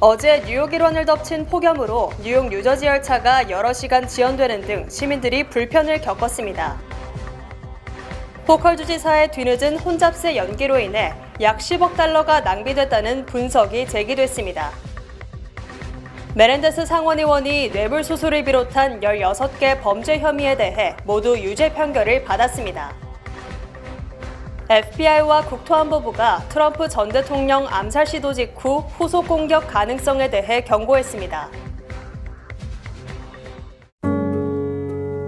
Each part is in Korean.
어제 뉴욕 일원을 덮친 폭염으로 뉴욕 뉴저지 열차가 여러 시간 지연되는 등 시민들이 불편을 겪었습니다. 포컬 주지사의 뒤늦은 혼잡세 연기로 인해 약 10억 달러가 낭비됐다는 분석이 제기됐습니다. 메렌데스 상원의원이 뇌물 수수를 비롯한 16개 범죄 혐의에 대해 모두 유죄 판결을 받았습니다. FBI와 국토안보부가 트럼프 전 대통령 암살 시도 직후 후속 공격 가능성에 대해 경고했습니다.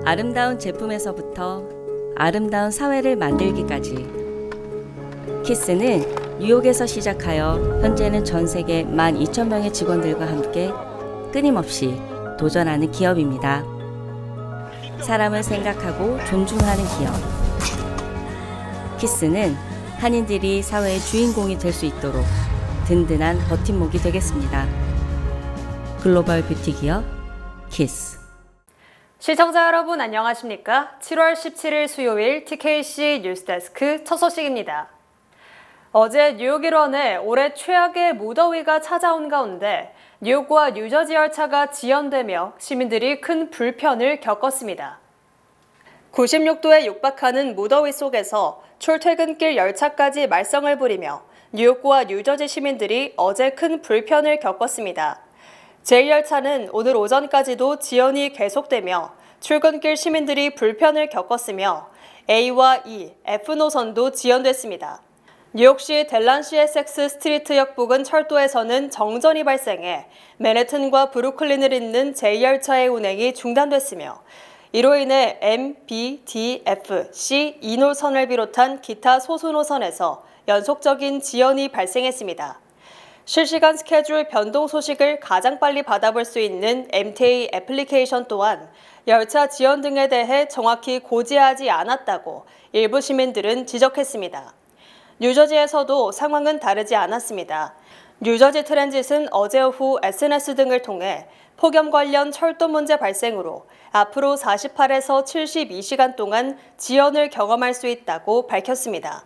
아름다운 제품에서부터 아름다운 사회를 만들기까지 키스는 뉴욕에서 시작하여 현재는 전 세계 12,000명의 직원들과 함께 끊임없이 도전하는 기업입니다. 사람을 생각하고 존중하는 기업. 키스는 한인들이 사회의 주인공이 될 수 있도록 든든한 버팀목이 되겠습니다. 글로벌 뷰티 기업 키스. 시청자 여러분 안녕하십니까? 7월 17일 수요일 TKC 뉴스데스크 첫 소식입니다. 어제 뉴욕 일원에 올해 최악의 무더위가 찾아온 가운데 뉴욕과 뉴저지 열차가 지연되며 시민들이 큰 불편을 겪었습니다. 96도에 육박하는 무더위 속에서 출퇴근길 열차까지 말썽을 부리며 뉴욕과 뉴저지 시민들이 어제 큰 불편을 겪었습니다. 제1열차는 오늘 오전까지도 지연이 계속되며 출근길 시민들이 불편을 겪었으며 A와 E, F 노선도 지연됐습니다. 뉴욕시 델란시 에섹스 스트리트역 부근 철도에서는 정전이 발생해 맨해튼과 브루클린을 잇는 제2열차의 운행이 중단됐으며 이로 인해 M, B, D, F, C 2노선을 비롯한 기타 소수 노선에서 연속적인 지연이 발생했습니다. 실시간 스케줄 변동 소식을 가장 빨리 받아볼 수 있는 MTA 애플리케이션 또한 열차 지연 등에 대해 정확히 고지하지 않았다고 일부 시민들은 지적했습니다. 뉴저지에서도 상황은 다르지 않았습니다. 뉴저지 트랜짓은 어제 오후 SNS 등을 통해 폭염 관련 철도 문제 발생으로 앞으로 48에서 72시간 동안 지연을 경험할 수 있다고 밝혔습니다.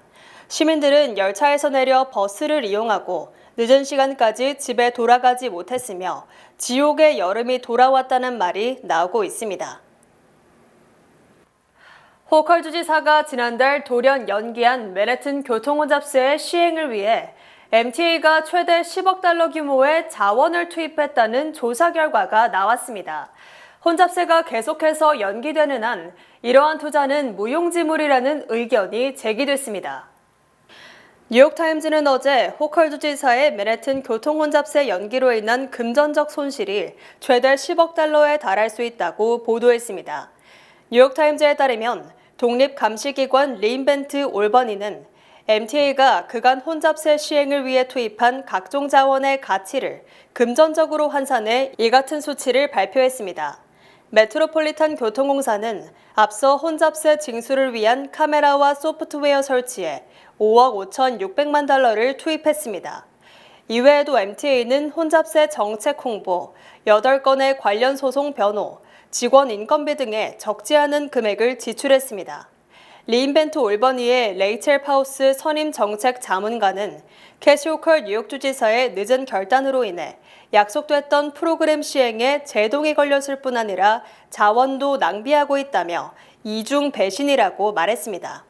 시민들은 열차에서 내려 버스를 이용하고 늦은 시간까지 집에 돌아가지 못했으며 지옥의 여름이 돌아왔다는 말이 나오고 있습니다. 호컬 주지사가 지난달 돌연 연기한 맨해튼 교통혼잡세의 시행을 위해 MTA가 최대 10억 달러 규모의 자원을 투입했다는 조사 결과가 나왔습니다. 혼잡세가 계속해서 연기되는 한 이러한 투자는 무용지물이라는 의견이 제기됐습니다. 뉴욕타임즈는 어제 호컬 주 지사의 맨해튼 교통 혼잡세 연기로 인한 금전적 손실이 최대 10억 달러에 달할 수 있다고 보도했습니다. 뉴욕타임즈에 따르면 독립감시기관 레인벤트 올버니는 MTA가 그간 혼잡세 시행을 위해 투입한 각종 자원의 가치를 금전적으로 환산해 이 같은 수치를 발표했습니다. 메트로폴리탄 교통공사는 앞서 혼잡세 징수를 위한 카메라와 소프트웨어 설치에 5억 5,600만 달러를 투입했습니다. 이외에도 MTA는 혼잡세 정책 홍보, 8건의 관련 소송 변호, 직원 인건비 등에 적지 않은 금액을 지출했습니다. 리인벤트 올버니의 레이첼 파우스 선임 정책 자문관은 캐시오컬 뉴욕 주지사의 늦은 결단으로 인해 약속됐던 프로그램 시행에 제동이 걸렸을 뿐 아니라 자원도 낭비하고 있다며 이중 배신이라고 말했습니다.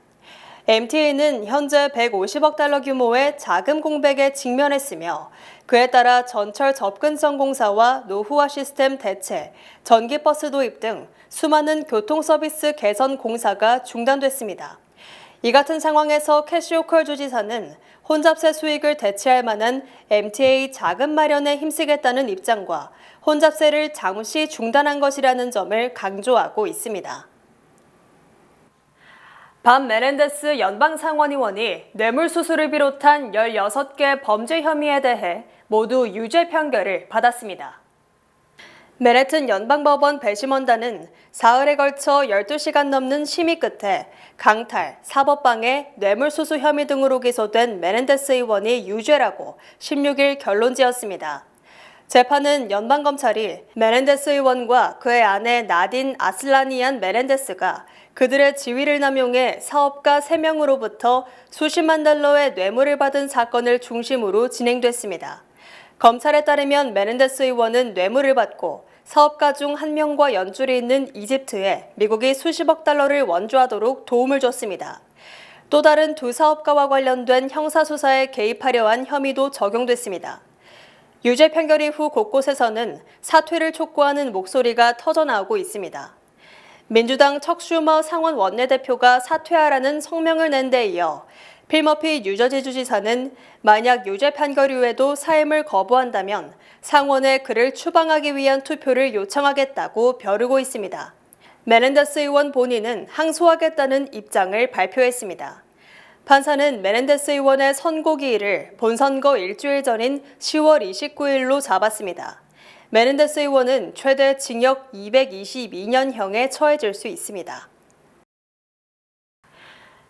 MTA는 현재 150억 달러 규모의 자금 공백에 직면했으며 그에 따라 전철 접근성 공사와 노후화 시스템 대체, 전기버스 도입 등 수많은 교통 서비스 개선 공사가 중단됐습니다. 이 같은 상황에서 캐시오컬 주지사는 혼잡세 수익을 대체할 만한 MTA 자금 마련에 힘쓰겠다는 입장과 혼잡세를 잠시 중단한 것이라는 점을 강조하고 있습니다. 반 메렌데스 연방 상원의원이 뇌물수수를 비롯한 16개 범죄 혐의에 대해 모두 유죄 판결을 받았습니다. 맨해튼 연방법원 배심원단은 사흘에 걸쳐 12시간 넘는 심의 끝에 강탈, 사법방해, 뇌물수수 혐의 등으로 기소된 메렌데스 의원이 유죄라고 16일 결론 지었습니다. 재판은 연방검찰이 메렌데스 의원과 그의 아내 나딘 아슬라니안 메렌데스가 그들의 지위를 남용해 사업가 3명으로부터 수십만 달러의 뇌물을 받은 사건을 중심으로 진행됐습니다. 검찰에 따르면 메넨데스 의원은 뇌물을 받고 사업가 중 한 명과 연줄이 있는 이집트에 미국이 수십억 달러를 원주하도록 도움을 줬습니다. 또 다른 두 사업가와 관련된 형사수사에 개입하려 한 혐의도 적용됐습니다. 유죄 판결 이후 곳곳에서는 사퇴를 촉구하는 목소리가 터져나오고 있습니다. 민주당 척슈머 상원 원내대표가 사퇴하라는 성명을 낸 데 이어 필머피 뉴저지 주지사는 만약 유죄 판결 이후에도 사임을 거부한다면 상원에 그를 추방하기 위한 투표를 요청하겠다고 벼르고 있습니다. 메넨데스 의원 본인은 항소하겠다는 입장을 발표했습니다. 판사는 메넨데스 의원의 선고 기일을 본선거 일주일 전인 10월 29일로 잡았습니다. 메넨데스 의원은 최대 징역 222년형에 처해질 수 있습니다.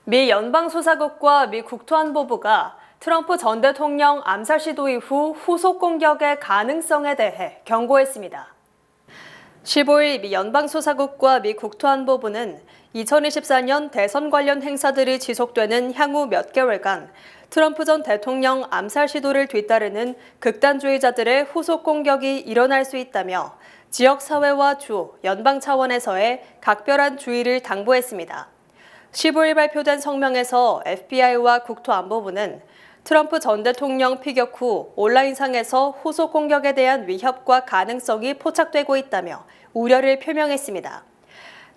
미 연방수사국과 미 국토안보부가 트럼프 전 대통령 암살 시도 이후 후속 공격의 가능성에 대해 경고했습니다. 15일 미 연방수사국과 미 국토안보부는 2024년 대선 관련 행사들이 지속되는 향후 몇 개월간 트럼프 전 대통령 암살 시도를 뒤따르는 극단주의자들의 후속 공격이 일어날 수 있다며 지역사회와 주, 연방 차원에서의 각별한 주의를 당부했습니다. 15일 발표된 성명에서 FBI와 국토안보부는 트럼프 전 대통령 피격 후 온라인상에서 후속 공격에 대한 위협과 가능성이 포착되고 있다며 우려를 표명했습니다.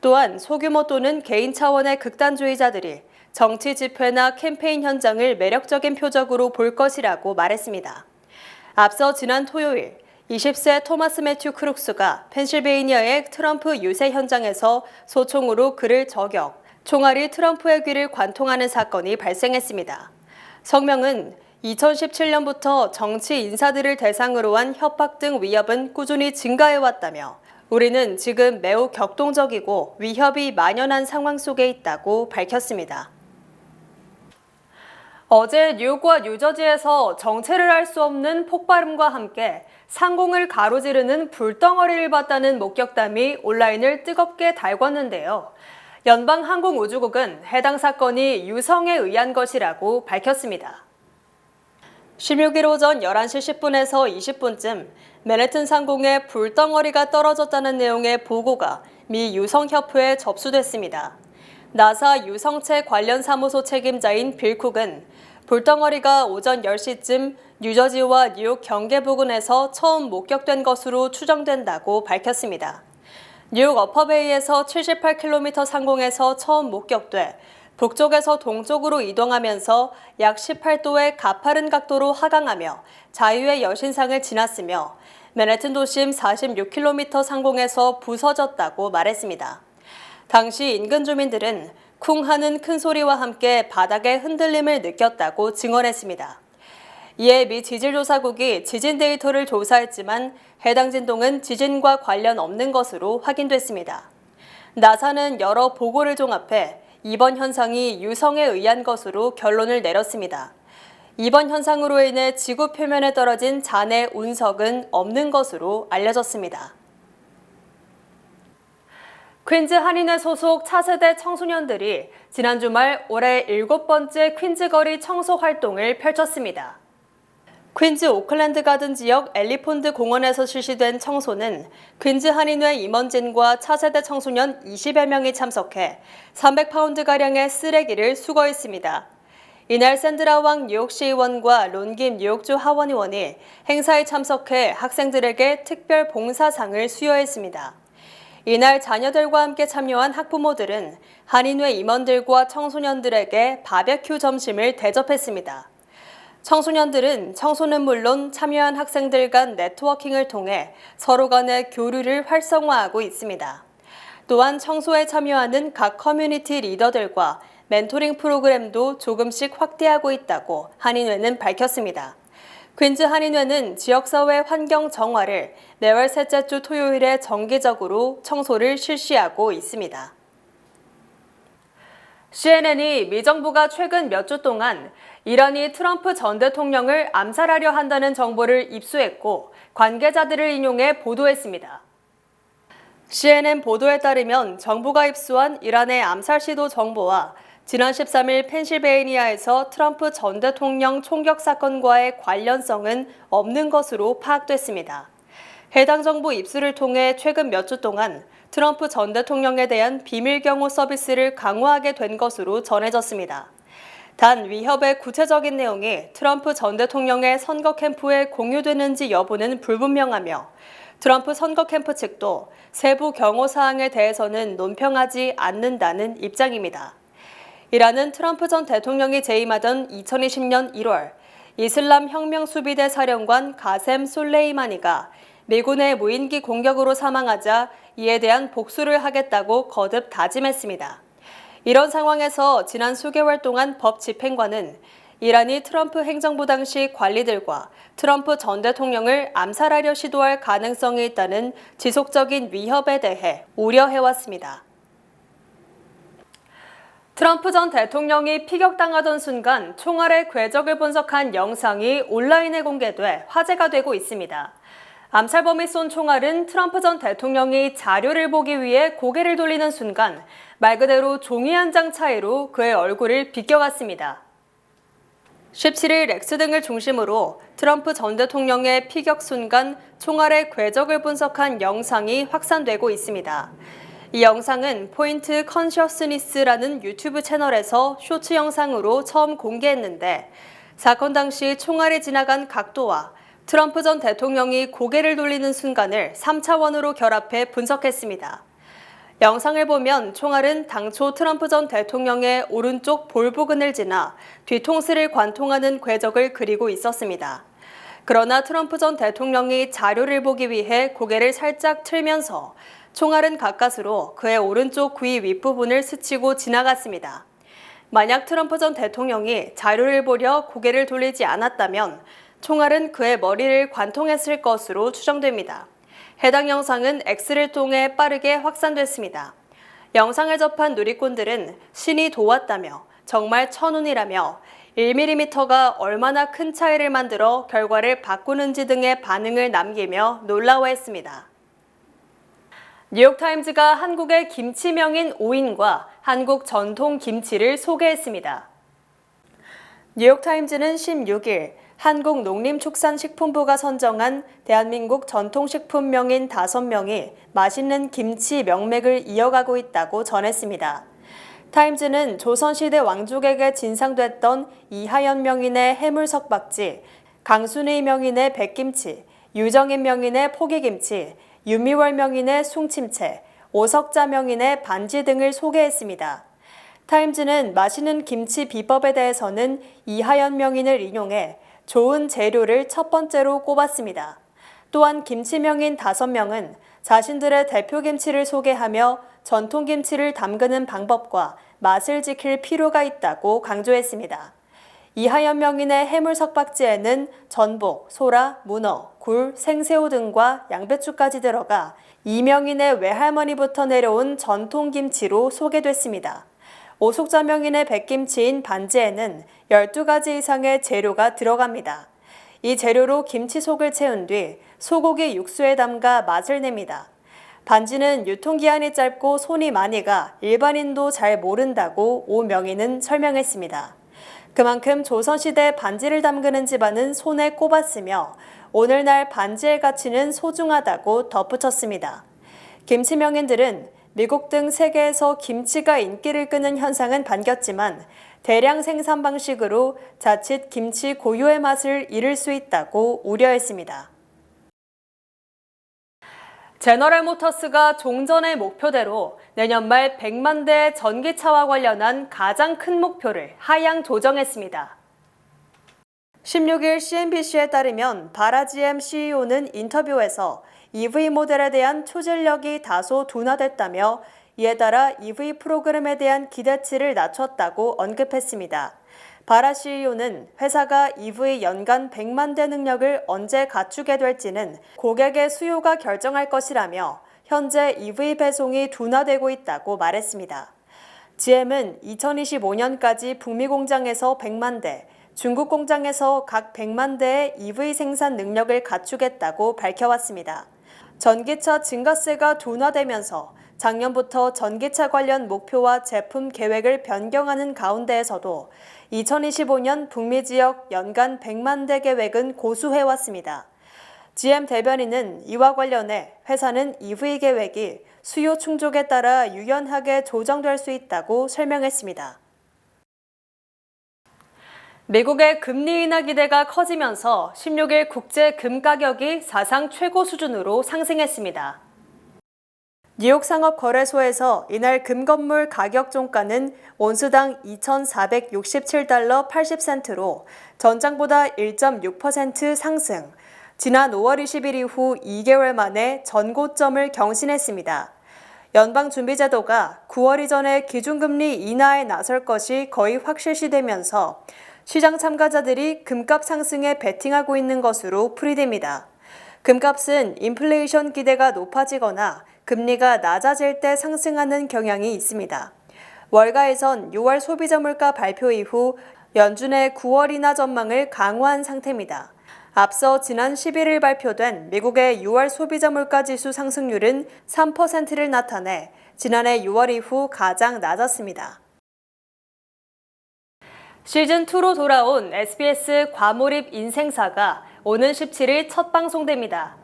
또한 소규모 또는 개인 차원의 극단주의자들이 정치 집회나 캠페인 현장을 매력적인 표적으로 볼 것이라고 말했습니다. 앞서 지난 토요일 20세 토마스 매튜 크룩스가 펜실베이니아의 트럼프 유세 현장에서 소총으로 그를 저격, 총알이 트럼프의 귀를 관통하는 사건이 발생했습니다. 성명은 2017년부터 정치 인사들을 대상으로 한 협박 등 위협은 꾸준히 증가해왔다며 우리는 지금 매우 격동적이고 위협이 만연한 상황 속에 있다고 밝혔습니다. 어제 뉴욕과 뉴저지에서 정체를 알 수 없는 폭발음과 함께 상공을 가로지르는 불덩어리를 봤다는 목격담이 온라인을 뜨겁게 달궜는데요. 연방항공우주국은 해당 사건이 유성에 의한 것이라고 밝혔습니다. 16일 오전 11시 10분에서 20분쯤 맨해튼 상공에 불덩어리가 떨어졌다는 내용의 보고가 미 유성협회에 접수됐습니다. 나사 유성체 관련 사무소 책임자인 빌 쿡은 불덩어리가 오전 10시쯤 뉴저지와 뉴욕 경계 부근에서 처음 목격된 것으로 추정된다고 밝혔습니다. 뉴욕 어퍼베이에서 78km 상공에서 처음 목격돼 북쪽에서 동쪽으로 이동하면서 약 18도의 가파른 각도로 하강하며 자유의 여신상을 지났으며 맨해튼 도심 46km 상공에서 부서졌다고 말했습니다. 당시 인근 주민들은 쿵 하는 큰 소리와 함께 바닥의 흔들림을 느꼈다고 증언했습니다. 이에 미 지질조사국이 지진 데이터를 조사했지만 해당 진동은 지진과 관련 없는 것으로 확인됐습니다. 나사는 여러 보고를 종합해 이번 현상이 유성에 의한 것으로 결론을 내렸습니다. 이번 현상으로 인해 지구 표면에 떨어진 잔해 운석은 없는 것으로 알려졌습니다. 퀸즈 한인회 소속 차세대 청소년들이 지난 주말 올해 일곱 번째 퀸즈 거리 청소 활동을 펼쳤습니다. 퀸즈 오클랜드 가든 지역 엘리폰드 공원에서 실시된 청소는 퀸즈 한인회 임원진과 차세대 청소년 20여 명이 참석해 300파운드가량의 쓰레기를 수거했습니다. 이날 샌드라 왕 뉴욕시 의원과 론김 뉴욕주 하원 의원이 행사에 참석해 학생들에게 특별 봉사상을 수여했습니다. 이날 자녀들과 함께 참여한 학부모들은 한인회 임원들과 청소년들에게 바베큐 점심을 대접했습니다. 청소년들은 청소는 물론 참여한 학생들 간 네트워킹을 통해 서로 간의 교류를 활성화하고 있습니다. 또한 청소에 참여하는 각 커뮤니티 리더들과 멘토링 프로그램도 조금씩 확대하고 있다고 한인회는 밝혔습니다. 퀸즈 한인회는 지역사회 환경 정화를 매월 셋째 주 토요일에 정기적으로 청소를 실시하고 있습니다. CNN이 미 정부가 최근 몇 주 동안 이란이 트럼프 전 대통령을 암살하려 한다는 정보를 입수했고 관계자들을 인용해 보도했습니다. CNN 보도에 따르면 정부가 입수한 이란의 암살 시도 정보와 지난 13일 펜실베이니아에서 트럼프 전 대통령 총격 사건과의 관련성은 없는 것으로 파악됐습니다. 해당 정부 입수를 통해 최근 몇 주 동안 트럼프 전 대통령에 대한 비밀 경호 서비스를 강화하게 된 것으로 전해졌습니다. 단 위협의 구체적인 내용이 트럼프 전 대통령의 선거 캠프에 공유되는지 여부는 불분명하며 트럼프 선거 캠프 측도 세부 경호 사항에 대해서는 논평하지 않는다는 입장입니다. 이라는 트럼프 전 대통령이 재임하던 2020년 1월 이슬람 혁명 수비대 사령관 가셈 솔레이마니가 미군의 무인기 공격으로 사망하자 이에 대한 복수를 하겠다고 거듭 다짐했습니다. 이런 상황에서 지난 수개월 동안 법 집행관은 이란이 트럼프 행정부 당시 관리들과 트럼프 전 대통령을 암살하려 시도할 가능성이 있다는 지속적인 위협에 대해 우려해왔습니다. 트럼프 전 대통령이 피격당하던 순간 총알의 궤적을 분석한 영상이 온라인에 공개돼 화제가 되고 있습니다. 암살범이 쏜 총알은 트럼프 전 대통령이 자료를 보기 위해 고개를 돌리는 순간 말 그대로 종이 한 장 차이로 그의 얼굴을 비껴갔습니다. 17일 렉스 등을 중심으로 트럼프 전 대통령의 피격 순간 총알의 궤적을 분석한 영상이 확산되고 있습니다. 이 영상은 포인트 컨셔스니스라는 유튜브 채널에서 쇼츠 영상으로 처음 공개했는데 사건 당시 총알이 지나간 각도와 트럼프 전 대통령이 고개를 돌리는 순간을 3차원으로 결합해 분석했습니다. 영상을 보면 총알은 당초 트럼프 전 대통령의 오른쪽 볼 부근을 지나 뒤통수를 관통하는 궤적을 그리고 있었습니다. 그러나 트럼프 전 대통령이 자료를 보기 위해 고개를 살짝 틀면서 총알은 가까스로 그의 오른쪽 귀 윗부분을 스치고 지나갔습니다. 만약 트럼프 전 대통령이 자료를 보려 고개를 돌리지 않았다면 총알은 그의 머리를 관통했을 것으로 추정됩니다. 해당 영상은 X를 통해 빠르게 확산됐습니다. 영상을 접한 누리꾼들은 신이 도왔다며 정말 천운이라며 1mm가 얼마나 큰 차이를 만들어 결과를 바꾸는지 등의 반응을 남기며 놀라워했습니다. 뉴욕타임즈가 한국의 김치 명인 오인과 한국 전통 김치를 소개했습니다. 뉴욕타임즈는 16일 한국농림축산식품부가 선정한 대한민국 전통식품 명인 5명이 맛있는 김치 명맥을 이어가고 있다고 전했습니다. 타임즈는 조선시대 왕족에게 진상됐던 이하연 명인의 해물석박지, 강순의 명인의 백김치, 유정인 명인의 포기김치, 유미월 명인의 숭침채, 오석자 명인의 반지 등을 소개했습니다. 타임즈는 맛있는 김치 비법에 대해서는 이하연 명인을 인용해 좋은 재료를 첫 번째로 꼽았습니다. 또한 김치 명인 5명은 자신들의 대표 김치를 소개하며 전통 김치를 담그는 방법과 맛을 지킬 필요가 있다고 강조했습니다. 이하연 명인의 해물 석박지에는 전복, 소라, 문어, 굴, 생새우 등과 양배추까지 들어가 이명인의 외할머니부터 내려온 전통 김치로 소개됐습니다. 오숙자 명인의 백김치인 반지에는 12가지 이상의 재료가 들어갑니다. 이 재료로 김치 속을 채운 뒤 소고기 육수에 담가 맛을 냅니다. 반지는 유통기한이 짧고 손이 많이 가 일반인도 잘 모른다고 오 명인은 설명했습니다. 그만큼 조선시대 반지를 담그는 집안은 손에 꼽았으며 오늘날 반지의 가치는 소중하다고 덧붙였습니다. 김치 명인들은 미국 등 세계에서 김치가 인기를 끄는 현상은 반겼지만 대량 생산 방식으로 자칫 김치 고유의 맛을 잃을 수 있다고 우려했습니다. 제너럴 모터스가 종전의 목표대로 내년 말 100만 대 전기차와 관련한 가장 큰 목표를 하향 조정했습니다. 16일 CNBC에 따르면 바라지엠 CEO는 인터뷰에서 EV 모델에 대한 추진력이 다소 둔화됐다며 이에 따라 EV 프로그램에 대한 기대치를 낮췄다고 언급했습니다. 바라 CEO는 회사가 EV 연간 100만 대 능력을 언제 갖추게 될지는 고객의 수요가 결정할 것이라며 현재 EV 배송이 둔화되고 있다고 말했습니다. GM은 2025년까지 북미 공장에서 100만 대, 중국 공장에서 각 100만 대의 EV 생산 능력을 갖추겠다고 밝혀왔습니다. 전기차 증가세가 둔화되면서 작년부터 전기차 관련 목표와 제품 계획을 변경하는 가운데에서도 2025년 북미 지역 연간 100만 대 계획은 고수해 왔습니다. GM 대변인은 이와 관련해 회사는 EV 계획이 수요 충족에 따라 유연하게 조정될 수 있다고 설명했습니다. 미국의 금리 인하 기대가 커지면서 16일 국제 금 가격이 사상 최고 수준으로 상승했습니다. 뉴욕 상업 거래소에서 이날 금 건물 가격 종가는 온수당 2,467달러 80센트로 전장보다 1.6% 상승, 지난 5월 20일 이후 2개월 만에 전고점을 경신했습니다. 연방준비제도가 9월 이전에 기준금리 인하에 나설 것이 거의 확실시되면서 시장 참가자들이 금값 상승에 베팅하고 있는 것으로 풀이됩니다. 금값은 인플레이션 기대가 높아지거나 금리가 낮아질 때 상승하는 경향이 있습니다. 월가에선 6월 소비자 물가 발표 이후 연준의 9월 인하 전망을 강화한 상태입니다. 앞서 지난 11일 발표된 미국의 6월 소비자 물가 지수 상승률은 3%를 나타내 지난해 6월 이후 가장 낮았습니다. 시즌2로 돌아온 SBS 과몰입 인생사가 오는 17일 첫 방송됩니다.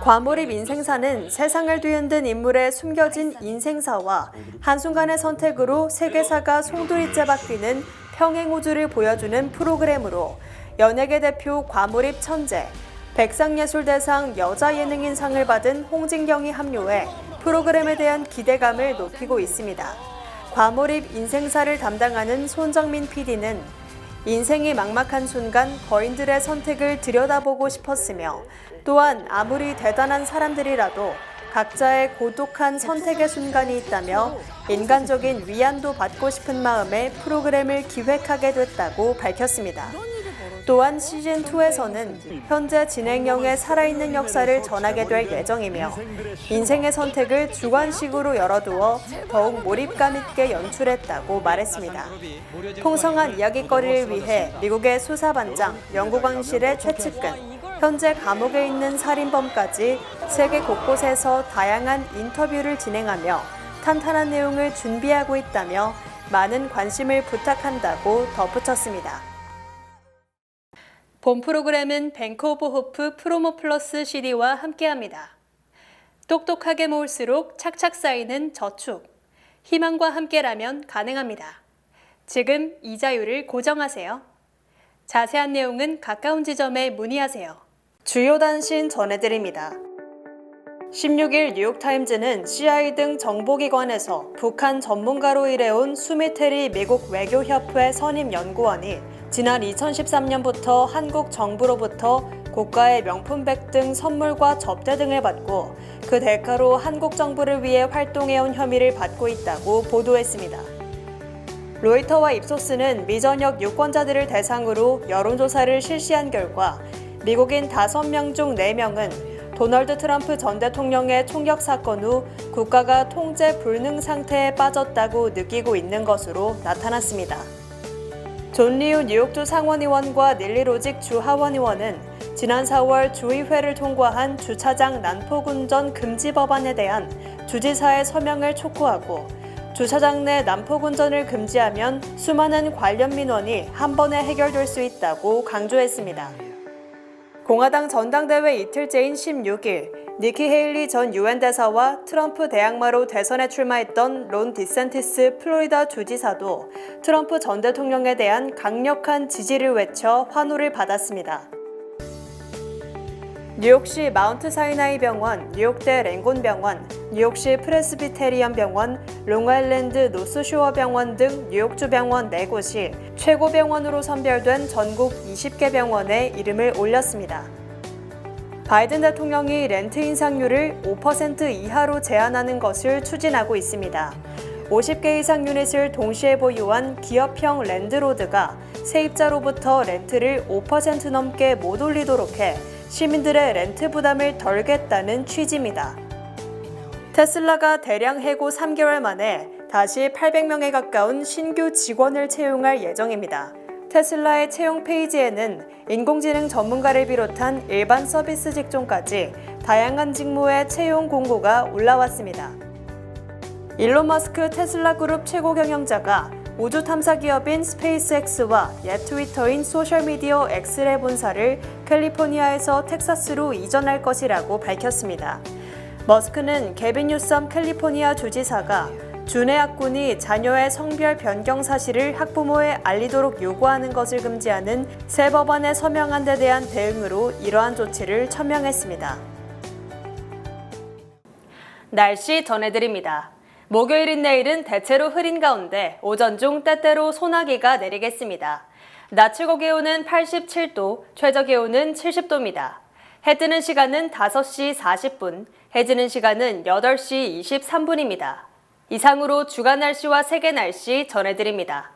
과몰입 인생사는 세상을 뒤흔든 인물의 숨겨진 인생사와 한순간의 선택으로 세계사가 송두리째 바뀌는 평행우주를 보여주는 프로그램으로 연예계 대표 과몰입 천재, 백상예술대상 여자예능인상을 받은 홍진경이 합류해 프로그램에 대한 기대감을 높이고 있습니다. 과몰입 인생사를 담당하는 손정민 PD는 인생이 막막한 순간 거인들의 선택을 들여다보고 싶었으며 또한 아무리 대단한 사람들이라도 각자의 고독한 선택의 순간이 있다며 인간적인 위안도 받고 싶은 마음에 프로그램을 기획하게 됐다고 밝혔습니다. 또한 시즌2에서는 현재 진행형의 살아있는 역사를 전하게 될 예정이며 인생의 선택을 주관식으로 열어두어 더욱 몰입감 있게 연출했다고 말했습니다. 풍성한 이야기거리를 위해 미국의 수사반장, 영국 왕실의 최측근, 현재 감옥에 있는 살인범까지 세계 곳곳에서 다양한 인터뷰를 진행하며 탄탄한 내용을 준비하고 있다며 많은 관심을 부탁한다고 덧붙였습니다. 본 프로그램은 뱅크 오브 호프 프로모 플러스 CD와 함께합니다. 똑똑하게 모을수록 착착 쌓이는 저축. 희망과 함께라면 가능합니다. 지금 이자율을 고정하세요. 자세한 내용은 가까운 지점에 문의하세요. 주요 단신 전해드립니다. 16일 뉴욕타임즈는 CIA 등 정보기관에서 북한 전문가로 일해온 수미테리 미국 외교협회 선임 연구원이 지난 2013년부터 한국 정부로부터 고가의 명품백 등 선물과 접대 등을 받고 그 대가로 한국 정부를 위해 활동해온 혐의를 받고 있다고 보도했습니다. 로이터와 입소스는 미전역 유권자들을 대상으로 여론조사를 실시한 결과 미국인 5명 중 4명은 도널드 트럼프 전 대통령의 총격 사건 후 국가가 통제 불능 상태에 빠졌다고 느끼고 있는 것으로 나타났습니다. 존 리우 뉴욕주 상원의원과 닐리 로직 주 하원의원은 지난 4월 주의회를 통과한 주차장 난폭운전 금지 법안에 대한 주지사의 서명을 촉구하고 주차장 내 난폭운전을 금지하면 수많은 관련 민원이 한 번에 해결될 수 있다고 강조했습니다. 공화당 전당대회 이틀째인 16일 니키 헤일리 전 유엔 대사와 트럼프 대항마로 대선에 출마했던 론 디센티스 플로리다 주지사도 트럼프 전 대통령에 대한 강력한 지지를 외쳐 환호를 받았습니다. 뉴욕시 마운트 사이나이 병원, 뉴욕대 랭곤 병원, 뉴욕시 프레스비테리언 병원, 롱아일랜드 노스쇼어 병원 등 뉴욕주 병원 4곳이 최고 병원으로 선별된 전국 20개 병원에 이름을 올렸습니다. 바이든 대통령이 렌트 인상률을 5% 이하로 제한하는 것을 추진하고 있습니다. 50개 이상 유닛을 동시에 보유한 기업형 랜드로드가 세입자로부터 렌트를 5% 넘게 못 올리도록 해 시민들의 렌트 부담을 덜겠다는 취지입니다. 테슬라가 대량 해고 3개월 만에 다시 800명에 가까운 신규 직원을 채용할 예정입니다. 테슬라의 채용 페이지에는 인공지능 전문가를 비롯한 일반 서비스 직종까지 다양한 직무의 채용 공고가 올라왔습니다. 일론 머스크 테슬라 그룹 최고 경영자가 우주 탐사 기업인 스페이스X와 옛 트위터인 소셜미디어 엑스의 본사를 캘리포니아에서 텍사스로 이전할 것이라고 밝혔습니다. 머스크는 개빈 뉴섬 캘리포니아 주지사가 준해 학군이 자녀의 성별 변경 사실을 학부모에 알리도록 요구하는 것을 금지하는 새 법안에 서명한 데 대한 대응으로 이러한 조치를 천명했습니다. 날씨 전해드립니다. 목요일인 내일은 대체로 흐린 가운데 오전 중 때때로 소나기가 내리겠습니다. 낮 최고 기온은 87도, 최저 기온은 70도입니다. 해 뜨는 시간은 5시 40분, 해 지는 시간은 8시 23분입니다. 이상으로 주간 날씨와 세계 날씨 전해드립니다.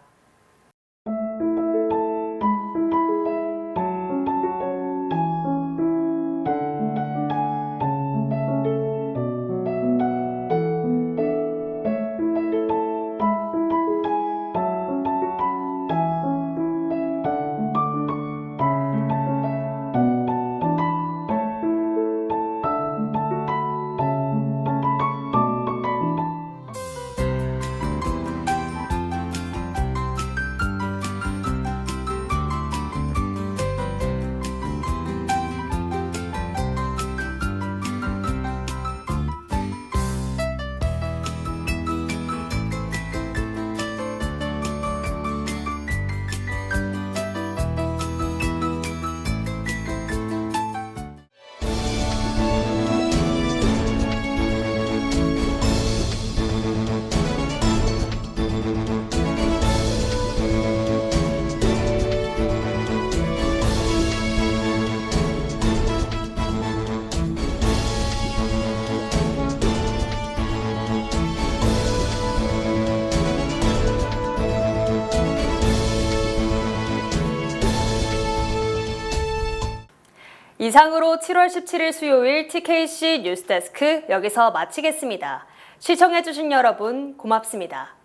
이상으로 7월 17일 수요일 TKC 뉴스데스크 여기서 마치겠습니다. 시청해주신 여러분 고맙습니다.